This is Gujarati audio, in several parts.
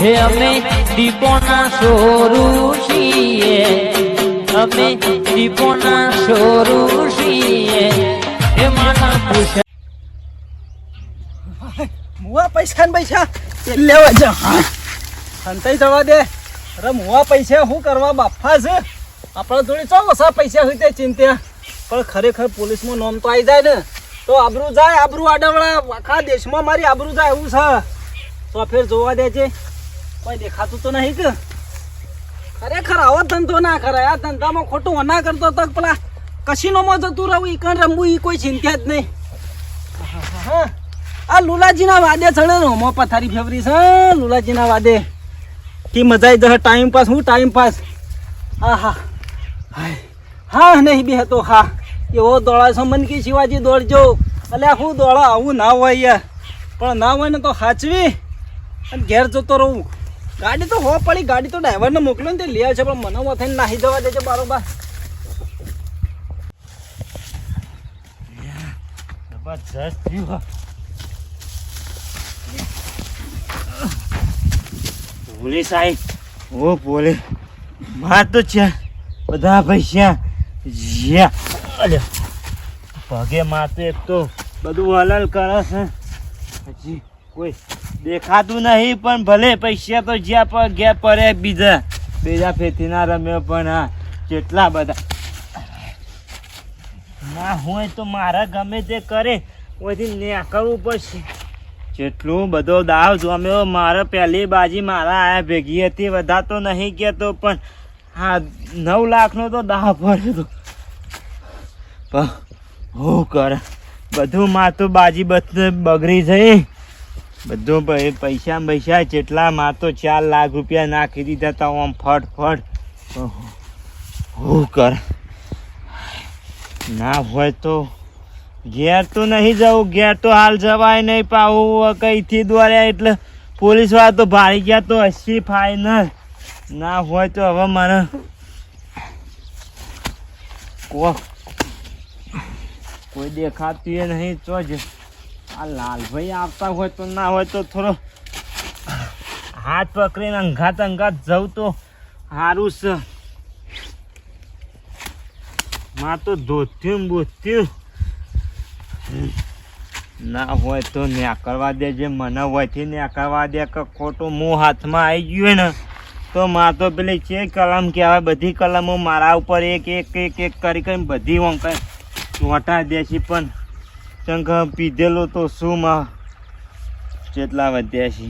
હે અમે દીપોના સોરું છીએ. અમે દીપોના સોરું છીએ. હે માના પૂછે મુવા પૈસા ને પૈસા લેવા જા. સંતાઈ જવા દે. અરે મુવા પૈસા શું કરવા બાફા છે? આપણા જોડે ચો ઓછા પૈસા હોય તે ચિંતા. પણ ખરેખર પોલીસમાં નોમ તો આવી જાય ને. તો આબરૂ જાય, આબરૂ આડાવડા આખા દેશમાં મારી આબરૂ જાય એવું છે. તો ફેર જોવા દે છે કોઈ દેખાતું તો નહીં કે? ખરેખર આવો ધંધો ના કરાય. આ ધંધામાં ખોટું ના કરતો તો પેલા કશીનોમાં જતું રહું એ કણ રમવું, ઈ કોઈ ચિંતા જ નહીં. આ લુલાજીના વાદે ચડે ને મો પથારી ફેવરી છે લુલાજીના વાદે. કે મજા આવી ટાઈમ પાસ, હું ટાઈમ પાસ? હા હા. હા, નહીં બે તો હા. એવો દોડા છો, મન કે શિવાજી દોડજો. એટલે હું દોડા, આવું ના હોય યાર. પણ ના હોય ને તો સાચવી અને ઘેર જતો રહું. ગાડી તો હો પડી ગાડી તો ડ્રાઈવરને મોકલ્યો ને લે છે પણ મને થઈને નાહી જવા દેજો બરોબર. જબરજસ્ત થયું પોલીસ સાહેબ ઓ પોલીસ, માર તો છે, બધા પૈસા. જ્યાં અલ્યા પગે માથે એક તો બધું હલલ કરે છે. હજી કોઈ દેખાતું નહીં, પણ ભલે પૈસા તો જ્યાં પર ગયા પડે બીજા. બીજા ફેથીના રમ્યો પણ હા કેટલા બધા. ના હોય તો મારા ગમે તે કરે ઓથી નેકળવું પડશે. જેટલું બધો દાવ જમ્યો, મારે પહેલી બાજી મારા આયા ભેગી હતી બધા તો નહીં કહેતો, પણ હા નવ લાખનો તો દાવ પડ્યો તો. પણ હું કરે, બધું તો બાજી બધું, બગડી જઈ. બધું પૈસા પૈસા જેટલા માર તો ચાર લાખ રૂપિયા નાખી દીધા તા આમ ફટ ફટ હું કર? ના હોય તો ઘેર તો નહીં જવું ઘેર તો હાલ જવાય નહીં પાવું કઈથી દોર્યા એટલે પોલીસવાળા તો ભારી ગયા તો હસી ફાઈનલ ના હોય તો હવે મને કોઈ દેખાતું નહીં તો જ આ લાલભાઈ આવતા હોય તો, ના હોય તો થોડો હાથ પકડીને અંઘાત અંઘાત જવું તો સારું છે. માં તો ધોત્યું બોત્યું. ના હોય તો નેકળવા દે જે મને હોયથી નેકળવા દે કે ખોટું મું હાથમાં આવી ગયું હોય ને, તો માં તો પેલી છે કલમ કહેવાય, બધી કલમો મારા ઉપર એક એક એક એક કરી કરીને બધી વંકાય. ચોંટા દે છે પણ ચંક પીધેલો તો શું માં જેટલા વધ્યા છે.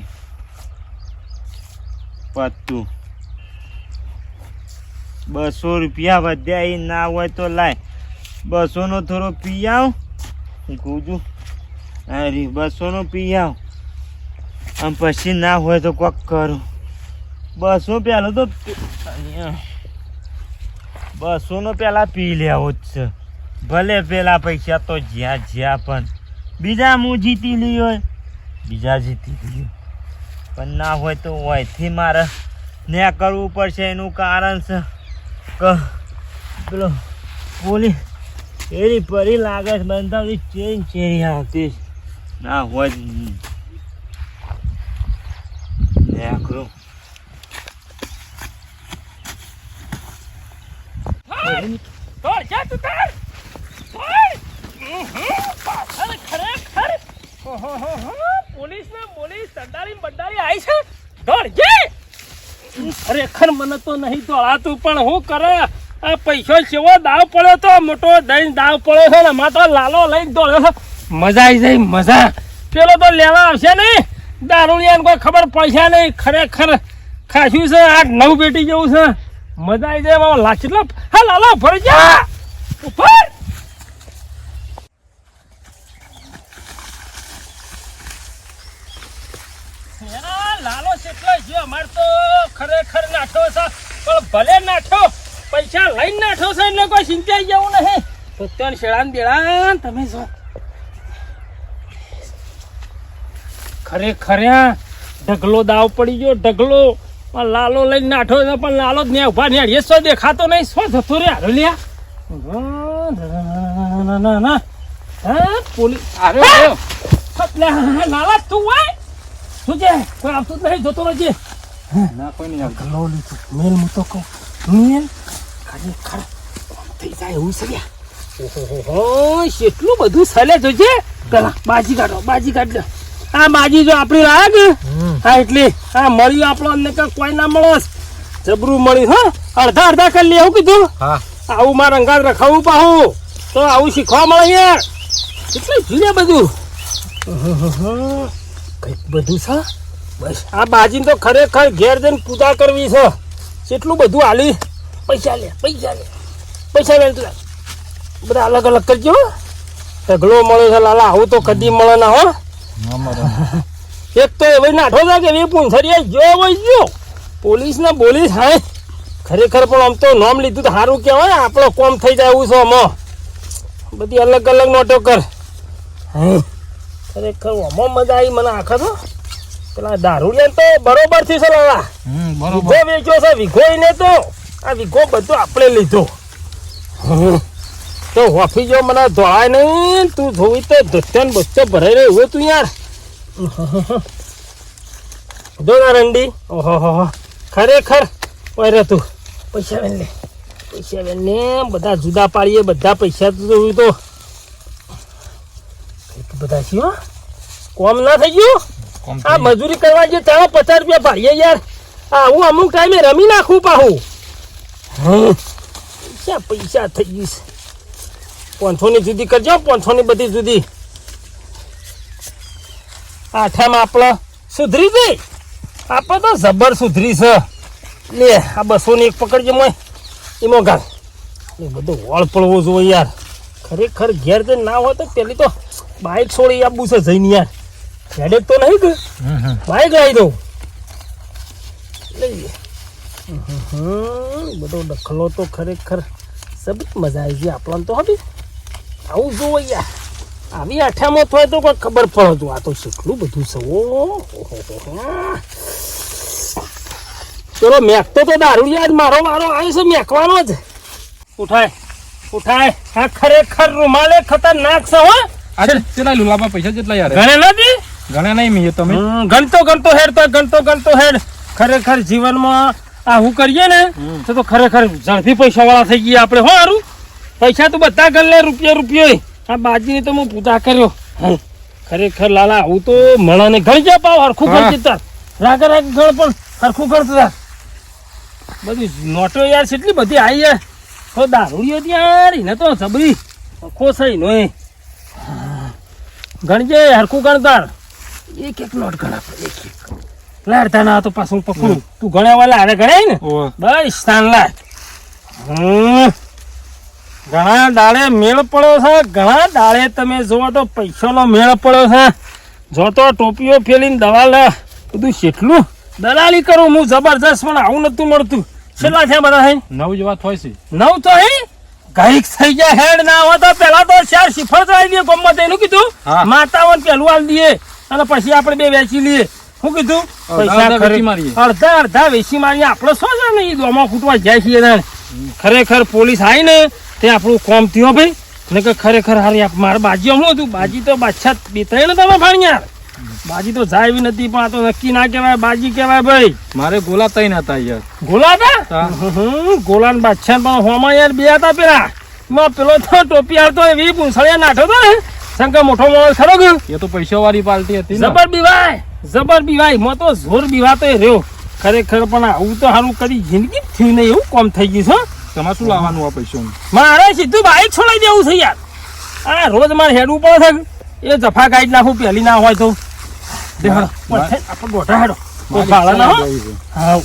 પત્તું. બસો રૂપિયા વધ્યા એ ના હોય તો લાય. બસોનો થોડો પી આવ ગુજુ અરે બસોનો પી આવ આમ પછી ના હોય તો કોક કરું. બસો પહેલો તો બસોનો પહેલા પી લેવો જ છે. ભલે પેલા પૈસા તો જ્યાં જ્યાં પણ. બીજા હું જીતી લીધો બીજા જીતી લીધો પણ ના હોય તો હોયથી મારે ને કરવું પડશે એનું કારણ છે. કે, પેલો પોલીસ એની પરી લાગે છે બંધાવી ચેન ચેરી આવતી ના હોય નેકરું દોડ જા તું તાર દોડ અરે ખરેખર ઓહોહોહો, પોલીસ ને પોલીસ સંડારી ને બંડારી આવી છે દોડ જે ખરેખર મને તો નહીં દોડાતું પણ હું કરે? આ પૈસો કેવો દાવ પડ્યો તો મોટો દઈને દાવ પડ્યો છે ને એમાં લાલો લઈને દોડ્યો. મજા આવી જાય મજા. પેલો તો લેવા આવશે નહીં. દારૂણિયાને કોઈ ખબર પડશે નહીં. ખરેખર ખાસ્યું છે આઠ નવ પેટી જેવું છે. મજા આવી જાય બાબા લા કેટલા હા લાલો ફરી જા. ઉપર યા, લાલો કેટલો છે અમાર તો ખરેખર નાઠો છે પણ ભલે નાઠો પૈસા લઈને નાઠો છે એટલે કોઈ ચિંતા જેવું નહીં ભક્તોને શેળાન બેળાન તમે જો ખરેખર ઢગલો દાવ પડી ગયો ઢગલો પણ લાલો લઈને નાઠો છે પણ લાલો જ ન્યા ઊભા ન્યા એ સો દેખાતો નહીં શું થતું રે હારો લ્યા ના ના ના પોલીસ લાલા તું હોય શું છે? કોઈ આવતું જ નહીં જોતો નથી. ના કોઈ નહીં આવતું. લો લીધું મેલ હું તો કહું. મેલ? ખરેખર થઈ જાય એવું છે. ઓહો કેટલું બધું સલે જોજે પેલા બાજી કાઢો બાજી કાઢ લે. આ બાજી જો આપણી લાયા ને હા એટલે હા મળ્યું આપણો અમને કોઈ ના મળો. જબરું મળ્યું હા. અડધા અડધા કરી લે એવું કીધું. હા. આવું મારે અંગાત રખાવું પાહું. તો આવું શીખવા મળે યાર એટલે જુએ બધું. કંઈક બધું છે? બસ. આ બાજીને તો ખરેખર ઘેર જઈને પૂજા કરવી છે. કેટલું બધું હાલી પૈસા લે પૈસા લે. પૈસા લે બધા અલગ અલગ કરજો હો. ઢગલો મળે છે લાલા આવું તો કદી મળે ના હો. એક તો એવી નાઠો થાય કે એવી પૂંછડીએ જો હોય જો પોલીસ ને પોલીસ હા ખરેખર પણ આમ તો નામ લીધું તો સારું કહેવાય. આપણો કોમ થઈ જાય એવું છે આમાં. બધી અલગ અલગ નોટો કર. હે. ખરેખર આમાં મજા આવી મને આખા તો. પેલા દારૂડિયા તો બરોબરથી હમ બરોબર. વેચ્યો છે વિઘો ને તો. આ વિઘો બધો આપણે લીધો. તો હોફી જો મને ધોળાય નહીં તું ધોવી તો ધોત્યાન બચ્ચો ભરાઈ રહ્યો હોય તું યાર. જો ના રંડી. ઓહો ખરેખર ઓય રે તું. પૈસા વેન લે. પૈસા વેન ને બધા જુદા પાડીએ બધા પૈસા તો જોયું તો. બધા છીએ કોમ ના થઈ ગયું? આ મજૂરી કરવા જે ચાલો પચાસ રૂપિયા ભાઈએ યાર. આ હું અમુક ટાઈમે રમી નાખું પાહું. પૈસા પૈસા થઈ ગયું છે? પાંચસો ની જુદી કરજો પાંચસો ની બધી જુદી. આઠામાં આપણે સુધરી જઈ આપણે તો જબર સુધરી છે. લે આ બસો ની એક પકડજો મોય. એમાં ગાલ. એ બધું વળ પડવો જોઈએ યાર. ખરેખર ઘેર જઈને ના હોય તો પેલી તો બાઇક છોડી આપવું છે જઈને યાર હેડેક તો નહીં કે? બાઈક લાવી દઉં. લઈએ. બધો દખલો તો ખરેખર સબત મજા આવી ગઈ. આપણને તો હતી આવું જોવો યાર. આવી આઠામાં થાય તો કોઈ ખબર પડે તો આ તો કેટલું બધું છે. ઓ ચલો મેકતો તો દારૂડિયા જ. મારો મારો આવ્યો છે મેકવાનો જ. ઉઠાય ઉઠાય. આ ખરેખર રૂમાલે ખતરનાક છે હો. આજે કેટલા લુલામાં પૈસા કેટલા યાર? ગણે નથી ઘણા નહીં મીએ તમે. ગણતો ગણતો હેડ તો ગણતો ગણતો હેડ. ખરેખર જીવનમાં આ હું કરીએ ને તો તો ખરેખર ઝડપી પૈસા વાળા થઈ ગયા આપણે હો હારું? પૈસા તો બધા ગણ રૂપિયા રૂપિયો આ બાજીની તો હું પૂજા કર્યો. ખરેખર લાલા આવું તો મણાને ગણ જા પાવ હરખું હા. ગણ જતા રાગે રાગે ગણ પણ હરખું ગણતો બધી નોટો યાર કેટલી બધી આવી યાર. તો દારૂડિયો યાર એને તો જબરી. ખોસાઈ નો ગણજે હરખું ગણતર. એક એક નોટ ગણા એક એક. લાડતા ના તો પાછું પકડું. તું ગણ્યા વાલા અરે ગણાય ને? બસ સ્થાન લાય. ઘણા ડાળે મેળ પડ્યો છે ઘણા ડાળે તમે જોવો તો પૈસાનો મેળ પડ્યો છે. જો તો ટોપીઓ ફેલીને દવા લે. બધું કેટલું દલાલી કરું હું જબરજસ્ત પણ આવું નતું મળતું. છેલ્લા છે બધા હે? નવ જેવા થાય છે. નવ તો હે? ગાઈક થઈ જાય હેડ ના હોય તો પેલા તો ચાર શિફળ ચડાવી દઈએ ગમત એનું કીધું. માતાઓને પેલું હાલ દઈએ. અને પછી આપણે બે વેચી લઈએ. શું કીધું? પૈસા અડધા. અડધા વેચી મારીએ. આપણે શું છે ને એ દોમાં ખૂટવા જાય છીએ. ખરેખર પોલીસ આવી ને તે આપણું કોમ થયો ભાઈ. ને કે ખરેખર હારી આપ મારે બાજી શું હતું? બાજી તો બાદશાહ બે ત્રણ તમે ભાણ યાર બાજી તો જાય એવી નથી પણ આ તો નક્કી ના કહેવાય બાજી કહેવાય ભાઈ. મારે ગોલા તઈ હતા યાર. ગોલા હતા? ગોલા ને બાદશાહ પણ હોમાં યાર બે હતા પેલા. માં પેલો તો ટોપી હાલતો એવી પૂંછડિયા નાઠો તો ને. શંકર મોટો મોડો ખરો ગયો એ તો પૈસા વાળી પાર્ટી હતી જબર બીવાય જબર બીવાય મો તો જોર બીવાતો રહ્યો. ખરેખર પણ આવું તો સારું કરી જિંદગી થયું નહીં એવું કોમ થઈ ગયું છે. તમારે શું લાવવાનું આ પૈસા મારે સીધું બાઈક છોડાઈ દેવું છે યાર. આ રોજ મારે હેડવું પડે છે એ જફા ગાઈડ નાખું પહેલી ના હોય તો. દેહાડો આપણે દોઢા હેડો. ફાળા ના હા.